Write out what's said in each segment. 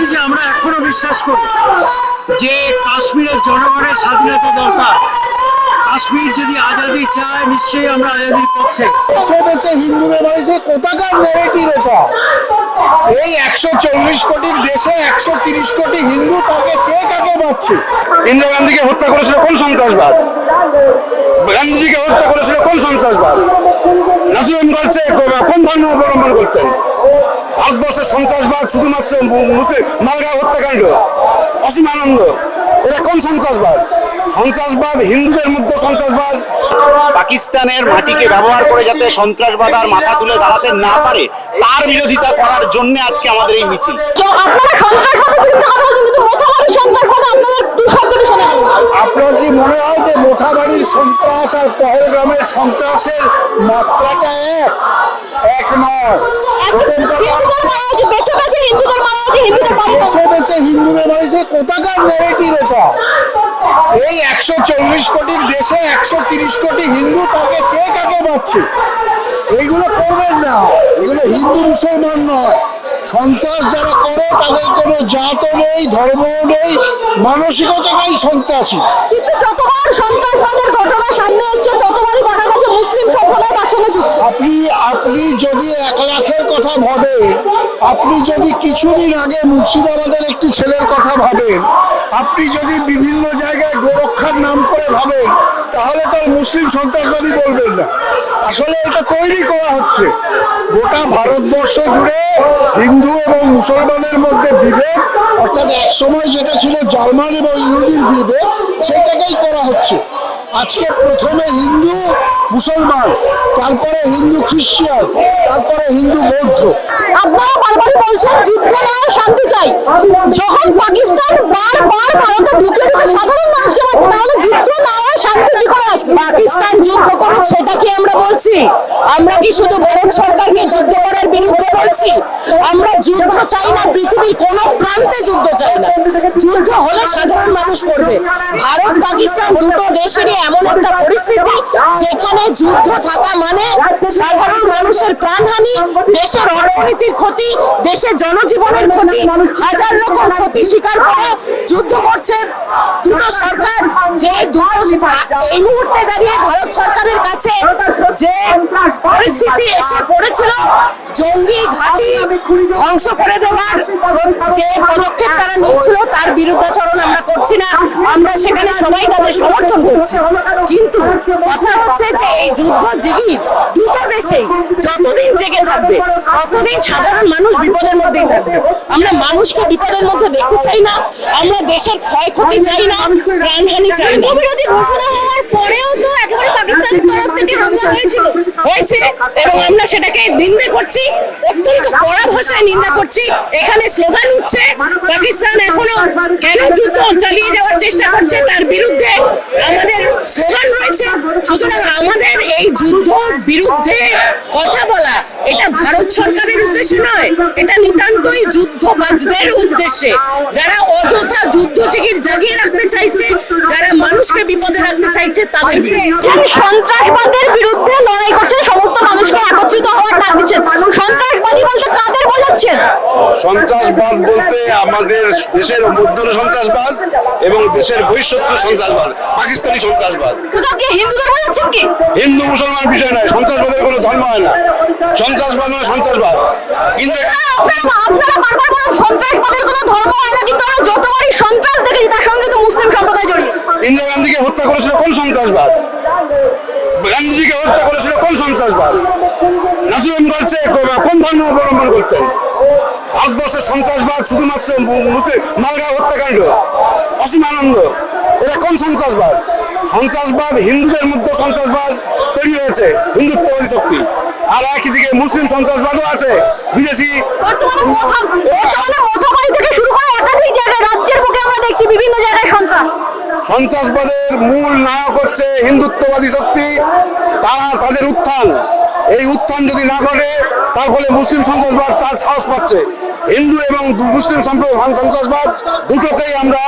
বলছি যে আমরা এখনও বিশ্বাস করি যে কাশ্মীরের জনগণের স্বাধীনতা দরকার। কাশ্মীর যদি আজাদি চায় নিশ্চয়ই আমরা আজাদির পক্ষে। বেছে হিন্দুদের বাড়িতে কোথাকার ন্যারেটিভ এটা? এই একশো চল্লিশ কোটির দেশে একশো তিরিশ কোটি হিন্দু তাকে কে কাকে পাচ্ছে ইন্দিরা গান্ধীকে হত্যা করেছিল কোন সন্ত্রাসবাদ? গান্ধীজিকে হত্যা করেছিল কোন সন্ত্রাসবাদ? নাসিম গলসে কোন ধর্ম অবলম্বন করতেন? ভারতবর্ষের সন্ত্রাসবাদ শুধুমাত্র মুসলিম মালগাঁও হত্যাকাণ্ড অসীম আনন্দ এটা কোন সন্ত্রাসবাদ? সন্ত্রাসবাদ হিন্দুদের মধ্যে সন্ত্রাসবাদ। পাকিস্তানের মাটিকে ব্যবহার করে যাতে সন্ত্রাসবাদ আর মাথা তুলে দাঁড়াতে না পারে তার বিরোধিতা করার জন্য আজকে আমাদের এই মিছিল। আপনারা সন্ত্রাসবাদের বিরুদ্ধে কথা বলছেন কিন্তু সন্ত্রাসবাদে আপনাদের শব্দটি শোনা আপনার কি মনে হয় মোথাবাড়ির সন্ত্রাস আর পহেলগ্রামের সন্ত্রাসের মাত্রাটা এক। এক নয়। হিন্দুদের বাড়িতে কোথাকার ন্যারেটিভ এটা? এই একশো চল্লিশ কোটির দেশে একশো তিরিশ কোটি হিন্দু তাকে কে কাকে পাচ্ছে এইগুলো করবেন না। এগুলো হিন্দু মুসলমান নয়। সন্ত্রাস যারা করে তাদের কোনো জাতও নেই ধর্মও নেই মানসিকতাটাই সন্ত্রাসী। কিন্তু যতবার সন্ত্রাসবাদের ঘটনা সামনে এসছে ততবারই দেখা গেছে মুসলিম সম্প্রদায় তার সঙ্গে যুক্ত। আপনি আপনি যদি এক লাখের কথা ভাবেন আপনি যদি কিছুদিন আগে মুর্শিদাবাদের একটি ছেলের কথা ভাবেন আপনি যদি বিভিন্ন জায়গায় গোরক্ষার নাম করে ভাবেন তাহলে তো মুসলিম সন্ত্রাসবাদী বলবেন না। আসলে এটা তৈরি করা হচ্ছে। গোটা ভারতবর্ষ জুড়ে হিন্দু এবং মুসলমানের মধ্যে বিভেদ, অর্থাৎ এক সময় যেটা ছিল জার্মান এবং ইহুদির বিভেদ, সেটাকেই করা হচ্ছে। আজকে প্রথমে হিন্দু, মুসলমান, তারপরে হিন্দু খ্রিস্টান তারপরে হিন্দু বৌদ্ধ। আপনারা বারবারই বলছেন যুদ্ধ নয় শান্তি চাই। যখন পাকিস্তান বারবার ভারতে ঢুকে ঢুকে সাধারণ মানুষকে মারছে তাহলে যুদ্ধ না হয় শান্তি কি করে পাকিস্তান যুদ্ধ করুক সেটা কি আমরা বলছি? আমরা কি শুধু ভারত সরকারকে যুদ্ধ করার বিরুদ্ধে বলছি? আমরা যুদ্ধ চাই না পৃথিবীর কোন প্রান্তে যুদ্ধ চাই না। যুদ্ধ হলে সাধারণ মানুষ করবে। ভারত পাকিস্তান দুটো দেশেরই এমন একটা পরিস্থিতি যেখানে যুদ্ধ থাকা মানে সাধারণ মানুষের প্রাণহানি দেশের অর্থনীতির ক্ষতি, দেশের জনজীবনের ক্ষতি, হাজার রকম ক্ষতি স্বীকার করে যুদ্ধ করছে দুটো সরকার। যে দুটো এই মুহূর্তে দাঁড়িয়ে ভারত সরকারের কাছে যে পরিস্থিতি এসে পড়েছিল, জঙ্গি ঘাঁটি ধ্বংস করে দেওয়ার যে পদক্ষেপ তারা নিয়েছিল, তার বিরুদ্ধাচরণ আমরা করছি না। আমরা সেখানে সবাই তাদের সমর্থন করছি। কিন্তু কথা হচ্ছে যে এই যুদ্ধ জিগির দুটো দেশেই যতদিন জেগে থাকবে। ততদিন সাধারণ মানুষ বিপদের মধ্যেই থাকবে। আমরা মানুষকে বিপদের মধ্যে দেখতে চাই না আমরা দেশের ক্ষয়ক্ষতি চাই না প্রাণহানি চাই না। বিরোধী ঘোষণা হওয়ার পরেও তো একেবারে পাকিস্তানের তরফ থেকে হামলা হয়েছিল। হয়েছে এবং আমরা সেটাকে নিন্দা করছি অত্যন্ত কড়া ভাষায় নিন্দা করছি। এখানে স্লোগান উঠছে পাকিস্তান এখনও কেন যুদ্ধ চালিয়ে যাওয়ার চেষ্টা করছে তার বিরুদ্ধে আমাদের স্লোগান রয়েছে সুতরাং আমাদের এই যুদ্ধ বিরুদ্ধে কথা বলা, এটা ভারত সরকারের উদ্দেশ্যে নয়, এটা নিতান্তই যুদ্ধবাজদের উদ্দেশ্যে। যারা অযথা যুদ্ধ জিগির জাগিয়ে রাখতে চাইছে, যারা মানুষকে বিপদে রাখতে চাইছে, তাদের বিরুদ্ধে। সন্ত্রাসবাদের বিরুদ্ধে লড়াই করছেন সমস্ত মানুষকে একত্রিত হওয়ার ডাক দিচ্ছেন কাদের বোঝাচ্ছেন সন্ত্রাসবাদ বলতে আমাদের দেশের মধ্যে সন্ত্রাসবাদ এবং দেশের বহিঃশত্রু সন্ত্রাসবাদ পাকিস্তানি সন্ত্রাসবাদ। কোথাও কি হিন্দুদের বোঝাচ্ছেন কি? হিন্দু মুসলমান বিষয় নয় সন্ত্রাসবাদের কোনো ধর্ম হয় না। সন্ত্রাসবাদ নয় সন্ত্রাসবাদ। আপনারা বারবার বলেন সন্ত্রাসবাদের কোনো ধর্ম হয় না কিন্তু আমরা যতবারই সন্ত্রাস দেখেছি তার সঙ্গে তো মুসলিম সম্প্রদায় জড়িয়ে। ইন্দিরা গান্ধীকে হত্যা করেছিল কোন সন্ত্রাসবাদ? গান্ধীজিকে হত্যা করেছিল কোন সন্ত্রাসবাদ? নাসিম গলসে কোন ধর্ম অবলম্বন করতেন? ভারতবর্ষের সন্ত্রাসবাদ শুধুমাত্র মুসলিম মালগাঁও হত্যাকাণ্ড অসীম আনন্দ এটা কোন সন্ত্রাসবাদ? সন্ত্রাসবাদ হিন্দুদের মধ্যে সন্ত্রাসবাদ তৈরি হয়েছে হিন্দুত্ববাদী শক্তি। আর একই দিকে মুসলিম সন্ত্রাসবাদও আছে বিদেশি থেকে শুরু করে একাধিক জায়গায় রাজ্যের বুকে আমরা দেখছি বিভিন্ন জায়গায় সন্ত্রাস। সন্ত্রাসবাদের মূল নায়ক হচ্ছে হিন্দুত্ববাদী শক্তি তারা তাদের উত্থান। এই উত্থান যদি না ঘটে তার ফলে মুসলিম সন্ত্রাসবাদ তার সাহস পাচ্ছে। হিন্দু এবং মুসলিম সম্প্রদায় সন্ত্রাসবাদ দুটোকেই আমরা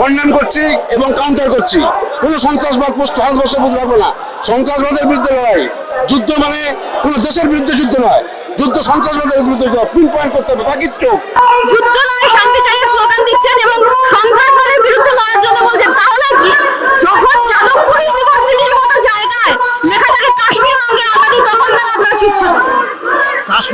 কন্ডেম করছি এবং কাউন্টার করছি। কোনো সন্ত্রাসবাদ ভারতবর্ষের মধ্যে থাকবে না। সন্ত্রাসবাদের বিরুদ্ধে লড়াই। যুদ্ধ মানে কোনো দেশের বিরুদ্ধে যুদ্ধ নয়। যুদ্ধ সন্ত্রাসবাদের বিরুদ্ধে পিন পয়েন্ট করতে হবে, বাকির চোখ।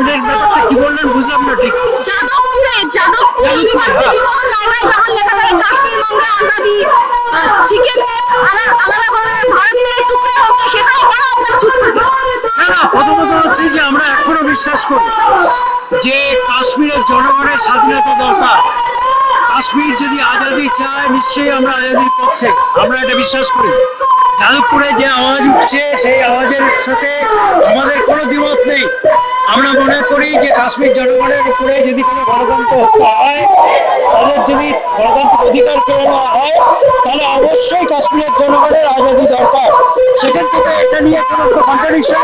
ল্যান্ডের ব্যাপারটা কি বললেন বুঝলাম না ঠিক। যাদবপুরে যাদবপুর ইউনিভার্সিটির মতো জায়গায় যখন লেখা থাকে কাশ্মীর মঙ্গে আজাদি চিকেন হচ্ছে যে আমরা এখনও বিশ্বাস করি যে কাশ্মীরের জনগণের স্বাধীনতা দরকার। কাশ্মীর যদি আজাদি চায় নিশ্চয়ই আমরা আজাদির পক্ষে আমরা এটা বিশ্বাস করি। যাদবপুরে যে আওয়াজ উঠছে সেই আওয়াজের সাথে আমাদের কোনো দ্বিমত নেই। আমরা মনে করি যে কাশ্মীর জনগণের উপরে যদি কোনো গণতন্ত্র হত্যা হয় তাদের যদি গণতান্ত্রিক অধিকার কেড়ে নেওয়া হয় তাহলে অবশ্যই কাশ্মীরের জনগণের আজাদি দরকার। সেখান থেকে এটা নিয়ে কোনো কন্ট্রাডিকশন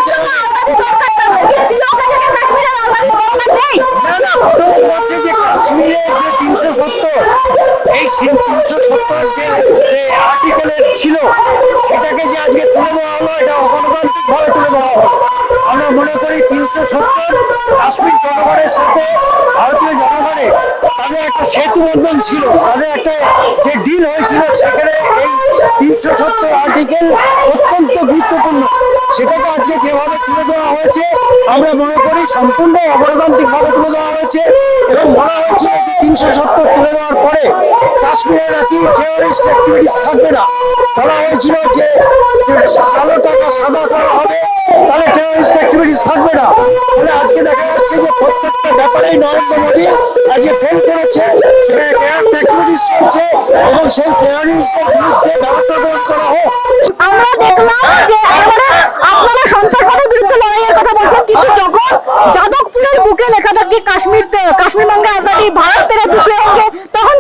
হচ্ছে যে কাশ্মীরে যে তিনশো সত্তর এই তিনশো সত্তর যে আর্টিকেলের ছিল সেটাকে যে আজকে তুলে দেওয়া হলো এটা অগণতান্ত্রিক ভাবে তুলে দেওয়া হলো আমরা মনে করি তিনশো সত্তর কাশ্মীর জনগণের সাথে ভারতীয় জনগণের তাদের একটা সেতু বন্ধন ছিল, তাদের একটা যে ডিল হয়েছিল সেখানে এই তিনশো সত্তর আর্টিকেল অত্যন্ত গুরুত্বপূর্ণ। সেটাকে আজকে যেভাবে তুলে দেওয়া হয়েছে, আমরা মনে করি সম্পূর্ণ অগণতান্ত্রিক ভাবে তুলে দেওয়া হয়েছে এবং বলা হয়েছিল যে তিনশো সত্তর তুলে দেওয়ার পরে কাশ্মীরে নাকি টেরোরিস্ট অ্যাক্টিভিটিস থাকবে না। বলা হয়েছিল যে যে কালো টাকা সাদা করা হবে তাহলে টেরোরিস্ট অ্যাক্টিভিটিস থাকবে না তাহলে আজকে দেখা যাচ্ছে যে ব্যাপারেই নরেন্দ্র মোদী আজকে ফেল করেছে। এবং সেই টেরারিস্টদের বিরুদ্ধে ব্যবস্থা গ্রহণ করা হোক। আমরা দেখলাম যে এবারে আপনারা সন্ত্রাসবাদের বিরুদ্ধে লড়াইয়ের কথা বলছেন, কিন্তু যখন যাদবপুরের বুকে লেখা থাকে কাশ্মীর কাশ্মীর বঙ্গে আজাদি ভারত তেরে হোঙ্গে তখন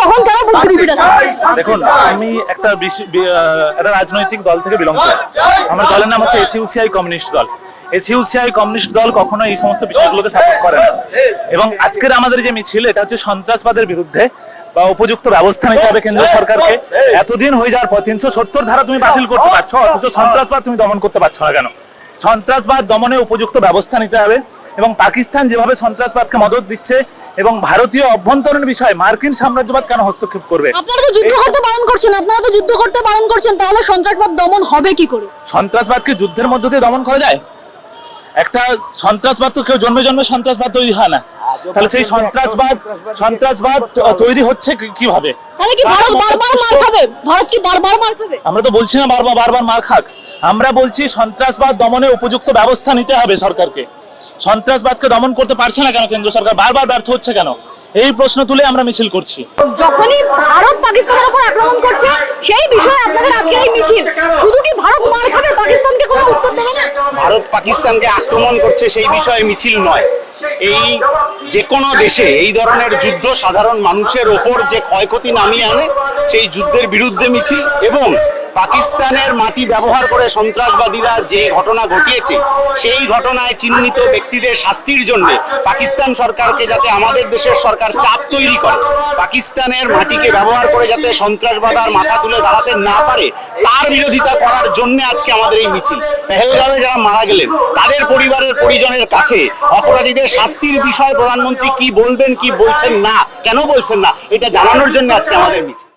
তখন কেন দেখুন আমি একটা একটা রাজনৈতিক দল থেকে বিলং করি। আমার দলের নাম হচ্ছে এসইউসিআই কমিউনিস্ট দল। এসইউসিআই কমিউনিস্ট দল কখনো এই সমস্ত বিষয়গুলোকে সাপোর্ট করে না। এবং আজকের আমাদের যে মিছিল এটা হচ্ছে সন্ত্রাসবাদের বিরুদ্ধে বা উপযুক্ত ব্যবস্থা নিতে হবে কেন্দ্র সরকারকে। এতদিন হয়ে যাওয়ার পর তিনশো সত্তর ধারা তুমি বাতিল করতে পারছ অথচ সন্ত্রাসবাদ তুমি দমন করতে পারছ না কেন? সন্ত্রাসবাদ দমনে উপযুক্ত ব্যবস্থা নিতে হবে এবং পাকিস্তান যেভাবে সন্ত্রাসবাদকে মদত দিচ্ছে এবং ভারতীয় অভ্যন্তরীণ বিষয়ে মার্কিন সাম্রাজ্যবাদ কেন হস্তক্ষেপ করবে? আপনারা তো যুদ্ধ করতে বারণ করছেন আপনারা তো যুদ্ধ করতে বারণ করছেন তাহলে সন্ত্রাসবাদ দমন হবে কি করে? সন্ত্রাসবাদকে যুদ্ধের মধ্য দিয়ে দমন করা যায়? একটা সন্ত্রাসবাদ তো কেউ জন্মে জন্মে সন্ত্রাসবাদ তৈরি হয় না। তাহলে সেই সন্ত্রাসবাদ সন্ত্রাসবাদ তৈরি হচ্ছে কীভাবে? তাহলে কি ভারত বারবার মার খাবে? ভারত কি বারবার মার খাবে? আমরা তো বলছি না বারবার বারবার মার খাক। আমরা বলছি সন্ত্রাসবাদ দমনে উপযুক্ত ব্যবস্থা নিতে হবে সরকারকে। সন্ত্রাসবাদকে দমন করতে পারছে না কেন কেন্দ্র সরকার? বারবার ব্যর্থ হচ্ছে কেন? এই প্রশ্ন তুলে আমরা মিছিল করছি। যখনই ভারত পাকিস্তানের উপর আক্রমণ করছে সেই বিষয়ে আপনাদের আজকের এই মিছিল। শুধু কি ভারত মার খাবে? পাকিস্তানকে কোনো উত্তর দেবে না? ভারত পাকিস্তানকে আক্রমণ করছে সেই বিষয়ে মিছিল নয়। এই যে কোনো দেশে এই ধরনের যুদ্ধ সাধারণ মানুষের ওপর যে ক্ষয়ক্ষতি নামিয়ে আনে সেই যুদ্ধের বিরুদ্ধে মিছিল এবং পাকিস্তানের মাটি ব্যবহার করে সন্ত্রাসবাদীরা যে ঘটনা ঘটিয়েছে, সেই ঘটনায় চিহ্নিত ব্যক্তিদের শাস্তির জন্য পাকিস্তান সরকারকে যাতে আমাদের দেশের সরকার চাপ তৈরি করে, পাকিস্তানের মাটিকে ব্যবহার করে যাতে সন্ত্রাসবাদ আর মাথা তুলে দাঁড়াতে না পারে, তার বিরোধিতা করার জন্য আজকে আমাদের এই মিছিল। পেহেলগামে যারা মারা গেলেন, তাদের পরিবারের পরিজনের কাছে অপরাধীদের শাস্তির বিষয়ে প্রধানমন্ত্রী কি বলবেন, কি বলছেন না, কেন বলছেন না, এটা জানানোর জন্য আজকে আমাদের মিছিল।